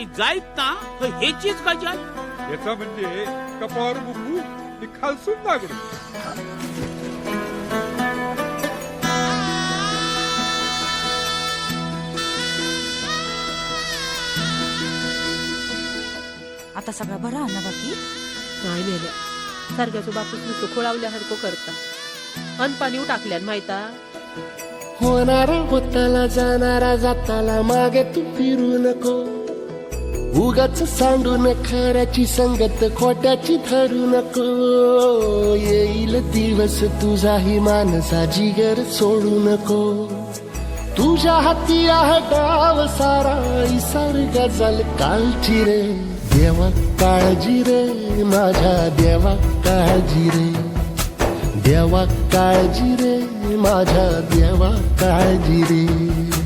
काही जायत ना तर हेचीच गजाल. याचा म्हणजे कपावर बुंबू आणि खालसून दागडू आता सगळा बरा ना बाकी? नाही मेल्या सारख्याचो बापूस नुसतं खोळावल्यासारखं करता. अन पाणी टाकल्यान माहिता? होणारा होताला जाणारा जाताला मागे तू फिरू नको. उगाच सांडून खऱ्याची संगत खोट्याची धरू नको. येईल दिवस तुझाही मानसा जिगर सोडू नको. तुझ्या हाती आहे डाव सारा इसार गजल कालची रे. देवा काळजी रे माझ्या देवा काळजी रे. देवा काळजी रे माझ्या देवा काळजी रे.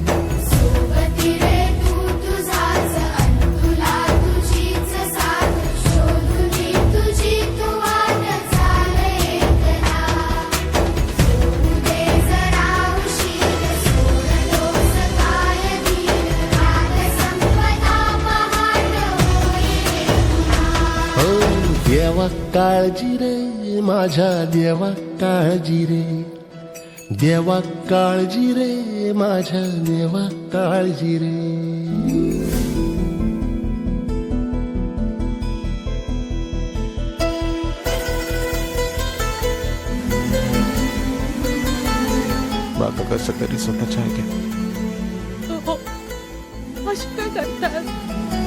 देवा काळजी रे माझ्या देवा काळजी रे. देवा काळजी रे माझ्या देवा काळजी रे. बाबा कसं तरी स्वतःच्या ऐकेन हो अशी काय करतात.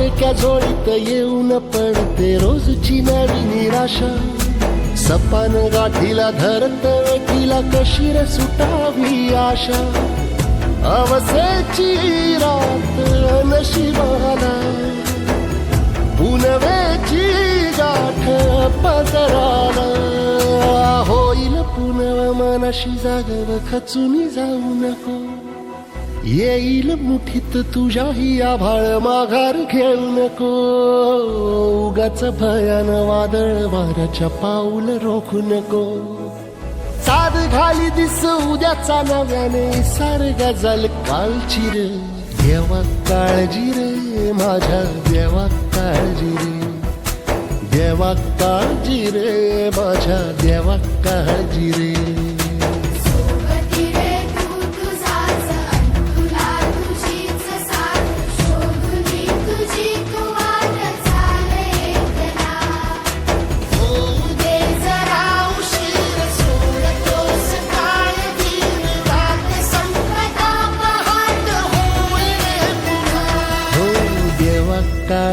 हो, फाटक्या जोडीत येऊन पडते रोजची नवी निराशा. सपान गाठीला धरत वेठीला कशी रे सुटावी आशा. अवसेची रात नशिबाला. पुनवेची गाठ पदराला. होईल पुनव मनाशी जागव खचून जाऊ नको. येईल मुठीत तुझ्याही आभाळ माघार घेऊ नको. उगाच भयान वादळ वाऱ्याच्या पाऊल रोखू नको. साध घाली दिस उद्याचा नव्याने सार गजल कालची रे देवा काळजी रे माझ्या देवा काळजी रे. देवा काळजी रे माझ्या देवा काळजी रे.